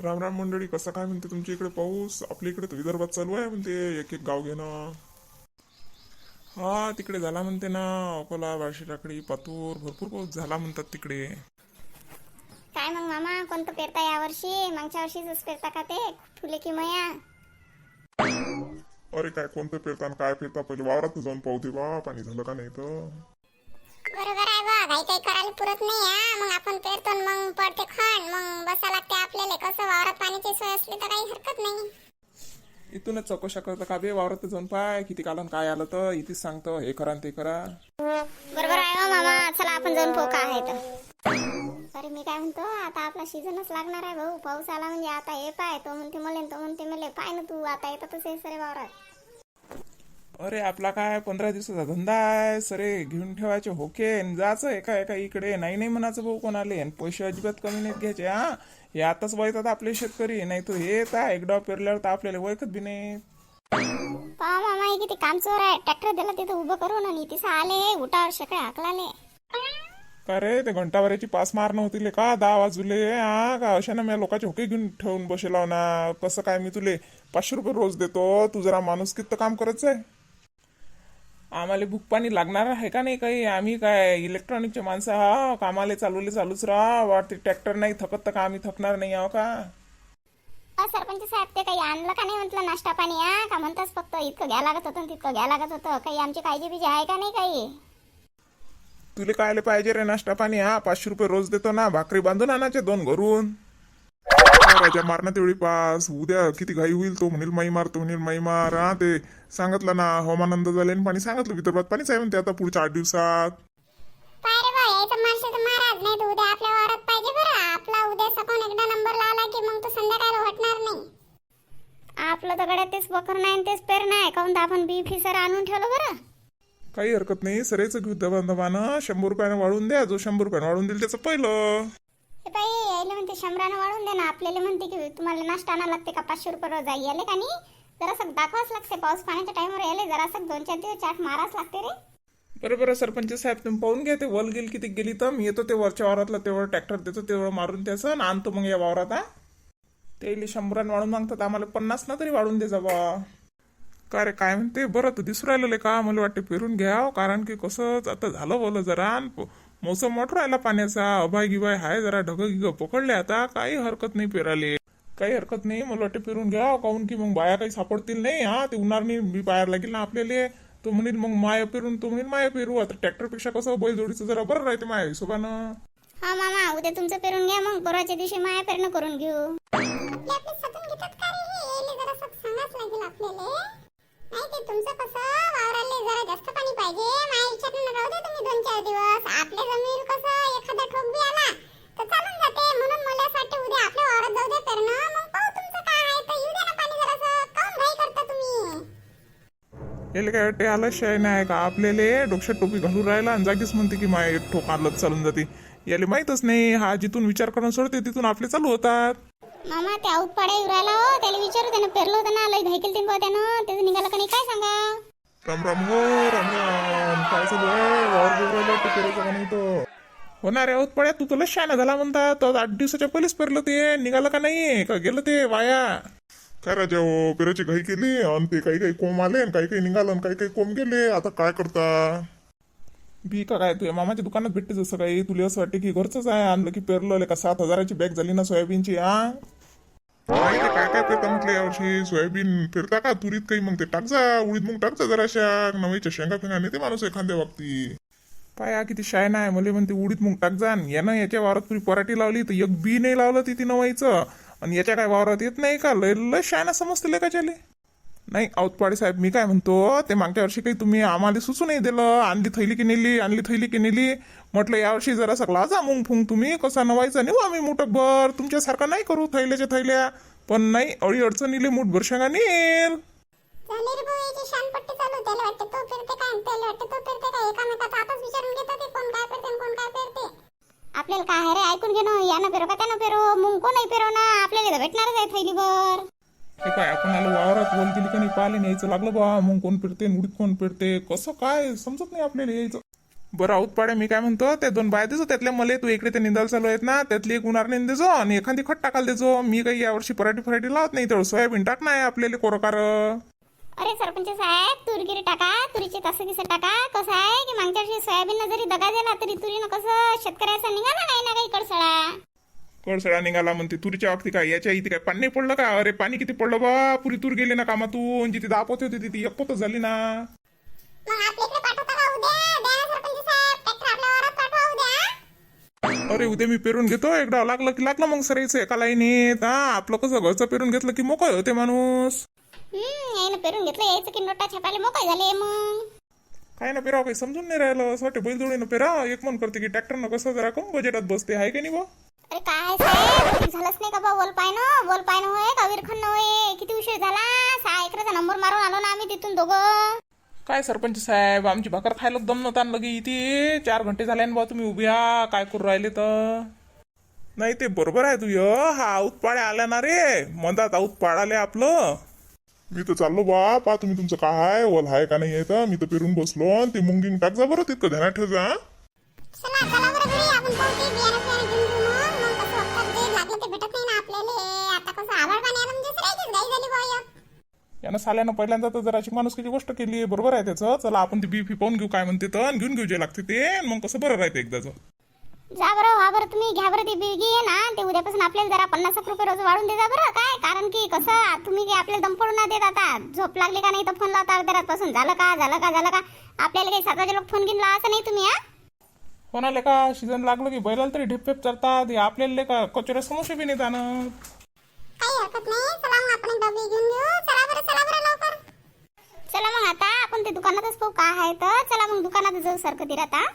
राम राम मंडळी कसं काय म्हणते तुमच्या इकडे पाऊस? आपल्या इकडे तर विदर्भात चालू आहे म्हणते एक एक गाव घेणं. हा तिकडे झाला म्हणते ना अकोला बार्शी टाकडी पातूर भरपूर पाऊस झाला म्हणतात तिकडे. काय मग मामा कोणतं पेरता यावर्षी मागच्या वर्षीच पेरता का ते? फुले की मया. अरे काय कोणतं पेरता आणि काय पेरता? पहिले वावरात जाऊन पाहू दे बा पाणी झालं का नाही तर? बरोबर आहे बा काही काही करायला पुरत नाही हा. मग आपण पेरतो न मग पडते खण मग बसा लागते आपल्याला कसं वावरात पाण्याची सोय असली तर काही हरकत नाही. इथूनच चौकशा करता का बे? वावरात जाऊन पाय. किती कालन काय आलं तर? इथेच सांगतो. हे करा ते करा. बरोबर आहे हो मामा. चला आपण जाऊन पाहू काय आहे तर. अरे मी काय म्हणतो? आता आपला सीझनच लागणार आहे भाऊ. पाऊस आला म्हणजे आता हे पाय. तो म्हणते मले तो म्हणते मले. पाय ना तू. आता येतातच हे सरे वावरात. अरे आपला काय? पंधरा दिवसाचा धंदा आहे. सरे घेऊन ठेवायचे होके. आणि जायचं एका एका इकडे. नाही नाही म्हणायचं भाऊ कोणाले. आणि पैसे अजिबात कमी नाहीत घ्यायचे हा? हे आताच वयतात आपले शेतकरी नाही तर हे काय एकदा पेरल्यावर तर आपल्याला वयकत बी नाही. पहा मामा हे किती काम चोर आहे. ट्रॅक्टर दिला तिथं उभं करून आणि तिथं आले उठावर सगळे हाकलाले. का रे ते घंटाभराची पास मारणं होतील का? दहा वाजूले. हा का अशा ना मी लोकांचे होके घेऊन ठेवून बसेलाव ना कसं काय मी तुले पाचशे रुपये रोज देतो? तू जरा माणूस किती काम करत आहे आम्हाला भूक पाणी लागणार आहे का नाही काही? आम्ही काय इलेक्ट्रॉनिकचे माणसं हा कामाले चालवले चालूच राहा. वाटते ट्रॅक्टर नाही थकत तर का आम्ही थकणार नाही आहो का? अ, सरपंच साहेब ते काही आणलं का नाही म्हटलं? नाश्ता पाणी हा का म्हणताच फक्त इतकं घ्या लागत होतं आणि तितकं घ्या लागत होतं. काही आमची काळजी बिजी आहे का नाही काही? तुले कायले पाहिजे रे नाश्ता पाणी? हा पाचशे रुपये रोज देतो ना. भाकरी बांधून आणायचे दोन घरून. राजा मारणार तेवढी पास. उद्या किती घाई होईल तो. म्हणेल माई मार तो म्हणेल माई मार. हा ते सांगितलं ना हवामान अंदाज आले पाणी सांगितलं विदर्भात पाणीच आहे म्हणते. आता पुढच्या आठ दिवसात. पाय रे बा यायचं माणसं तर महाराज नाही तर उद्या आपल्या वावरात पाहिजे बरं. आपला उद्या सकाळून एकदा नंबर लावला की मग तो संध्याकाळला हटणार नाही. आपलं तर गड्यात तेच बकर नाही आणि तेच पेर नाही. काऊन तर आपण बी फिसर आणून ठेवलं बरं? काही हरकत नाही. सरेच घेऊ दबानं शंभर रुपयानं वाढून द्या. जो शंभर रुपयानं वाढून देईल त्याचं पहिलं. हे बाई यायला म्हणते शंभरानं वाढून दे ना. आपल्याला म्हणते की तुम्हाला नाश्ता आणा लागते का? पाचशे रुपये रोज आई आले का नाही? जरासं दाखवाच लागते. पाऊस पाण्याच्या टाइमवर यायला जरासं दोन चार दिवस चाट माराच लागते रे. बरोबर सरपंच साहेब तुम्ही पाहून घ्या ते वल गेल किती गेली तर. मी येतो ते वरच्या वावरातला तेवढं ट्रॅक्टर देतो तेवढं मारून त्याचं आणि आणतो मग या वावरात हा. ते शंभरानं वाढून मागतात. आम्हाला पन्नास ना तरी वाढून दे जा बा का रे काय म्हणते? बरं तर दिसून राहिलं का? मला वाटते फिरून घ्याव हो. कारण की कसं आता झालं बोल जरा. आणि मोसम मोठ राहिला पाण्याचा. अभाय गिबाय हाय जरा ढग गिग पकडले आता. काही हरकत नाही पेराले. काही हरकत नाही. मला वाटते पेरून घ्या. काहून की मग बाया काही सापडतील नाही. हा ते उन्हार नाही बी बाहेर लागेल ना आपल्याला. तो म्हणेल मग माया पेरून तो म्हणेल माया पेरू. आता ट्रॅक्टरपेक्षा कसं बैलजोडीचं जरा बरं राहते माया हिशोबानं. हा मामा उद्या तुमचं पेरून घ्या मग. परवाच्या दिवशी माया पेरणं करून घेऊ. याला काय वाटते आलस्य नाही का? आपल्याला डोक्यात टोपी घालून राहिला आणि जागीच म्हणते की माय एक ठोक आणलं तर चालून जाते. याला माहीतच नाही हा जिथून विचार करून सोडते तिथून आपले चालू होतात. मामा ते आऊत पाड्या येऊ राहिला हो. त्याला विचारू त्यानं पेरलं होतं ना लय घाई केली ते त्यानं त्याचं निघालं का नाही काय सांगा? राम राम हो राम राम. काय चालू आहे? वावर बिवरायला ते करायचं का नाही तर होणार आहे पड्या तू तुला शाना झाला म्हणता. तर आठ दिवसाच्या पहिलेच पेरलं ते. निघालं का नाही? का गेलं ते वाया? काय राजा हो पेराची घाई केली आणि ते काही काही कोंब आले आणि काही काही निघालं आणि काही काही कोंब गेले. आता काय करता? बी का काय तुझ्या मामाच्या दुकानात भेटते जसं काही. तुला असं वाटते की घरचंच आहे. आणलं की पेरलं का सात हजाराची बॅग झाली ना सोयाबीनची हा काय काय पेरता म्हटलं यावर्षी सोयाबीन पेरता का तुरीत काही? मग ते टाक जा उडीद मग टाक जा जराशा. नवीच्या शेंगा फेंगा नेते माणूस एखाद्या बाबती पाया किती शाय नाही मला म्हणते उडीद मग टाक जा यानं याच्या वावरात तुरी पराठी लावली तर एक बी नाही लावलं ती नवायचं आणि याच्या काय वावरात येत नाही का? लय लय शायना समजते का चाले नाही औतपाडे साहेब मी काय म्हणतो ते मागच्या वर्षी काही तुम्ही आम्हाला सुचू नाही दिलं. आणली थैली की नेली आणली थैली की नेली. म्हटलं यावर्षी जरा सगळा जा मुंग फुंग तुम्ही कसा नवायचा नेऊ आम्ही मुठभर तुमच्यासारखा नाही करू थैल्याच्या थैल्या. पण नाही अळी अडचणीले मुठभर शेंगा नेल. चालू तो फिरते काय तो फिरते काय विचारून घेतात ते कोण काय कोण काय आपल्याला काय आहे रे? ऐकून घे ना. यानं पेरो का? त्यानं पेरो मुंको नाही पेरो ना? आपल्याला तर भेटणारच आहे थैलीवर हे काय आपण आलो वावरात बोल दिली का नाही पाहिले न्यायचं लागलं बा. मग कोण पिडते उडीत कोण पिडते कसं काय? समजत नाही आपल्याला यायचं. बरं आऊत पाड्या मी काय म्हणतो? त्या दोन बाय देजो त्यातल्या मला तू इकडे ते निंदाल चालू आहेत ना? त्यातली एक उन्हार नेंद देजो आणि एखादी खट टाकायला देजो. मी काही यावर्षी पराठी फराठी लावत नाही तेवढं सोयाबीन टाक नाही आपल्याला कोरकार. अरे सरपंच साहेब तुरगिरी टाका तुरीचे तसं किसं टाका. कसं आहे की मागच्या वर्षी सोयाबीन जरी दगा दिला तरी तुरीनं कसं शेतकऱ्याचा निघाला नाही ना काही कडसळा कडसळा निघाला म्हणते. तुरीच्या बाबतीत काय? याच्या इथे काय पाणी नाही पडलं का? अरे पाणी किती पडलं बा? पुरी तूर गेली ना कामातून. जिथे दापत होती तिथे एक पोतच झाली ना. अरे उद्या मी पेरून घेतो एकदा लागलं की लागलं मग सरायचं एका लाईनीत. हा आपलं कसं घरचं पेरून घेतलं की मोकळ होते माणूस. यायनं पेरून घेतलं यायचं की नोटा छापायला मोकळे झाले मग. काय ना पेराव काही समजून नाही राहिलं. असं वाटतं बैलजोडीनं पेरा. एक मन करते की ट्रॅक्टरनं कसं जरा कम बजेटात बसते. आहे की नाही बा अरे काय साहेब? झालंच नाही का बा बोल पायनं बोल पायनं होय का विरखन होय? किती उशीर झाला? सहा एकराचा नंबर मारून आलो ना आम्ही तिथून दोघं. काय सरपंच साहेब आमची भाकर खायला दम नव्हता आणलं की इथे. चार घंटे झाले ना बा तुम्ही उभ्या. काय करू राहिले तर? नाही ते बरोबर आहे तुझ. हा आऊत पाड्या आल्या ना रे. मधात आऊत पाडाले आपलं. मी तर चाललो बा पा तुम्ही तुमचं काय? ओल आहे का नाही येतं? मी तर पेरून बसलो आणि ते मुंगिंग टाक जा बरं तितकं ध्यानात ठेव जा. म्हणजे. यानं साल्यानं पहिल्यांदा तर जराची माणुसकीची गोष्ट केली बरोबर आहे त्याचं. चला आपण ती बी फी पाहून घेऊ काय म्हणते तर. घेऊन घेऊ जे लागते ते. मग कसं बरं राहते एकदाच. जा बरं वा बरं तुम्ही घ्या बरं ती बिगी आहे ना ते उद्यापासून आपल्याला जरा पन्नास एक रुपये रोज वाढून देजा बरं. काय? कारण की कसं तुम्ही काही आपल्याला दम पडून नाही देत आता. झोप लागली का नाही तर फोन लावता अर्ध्या रातपासून झालं का? झालं का? झालं का? आपल्याला काही सात लोक फोन घेऊन लावायचं नाही तुम्ही हा? कोणाला का? सीझन लागलं की बैलाला तरी ढेपफेप चालतात हे आपल्याला का कचोऱ्या समोसे बी नाही जाणं काही हरकत नाही. चला मग आपण एकदा बी घेऊन घेऊ. चला बरं चला बरं लवकर. चला मग आता आपण ते दुकानातच पाहू. काय आहे तर? चला मग दुकानात जाऊ सरकती आता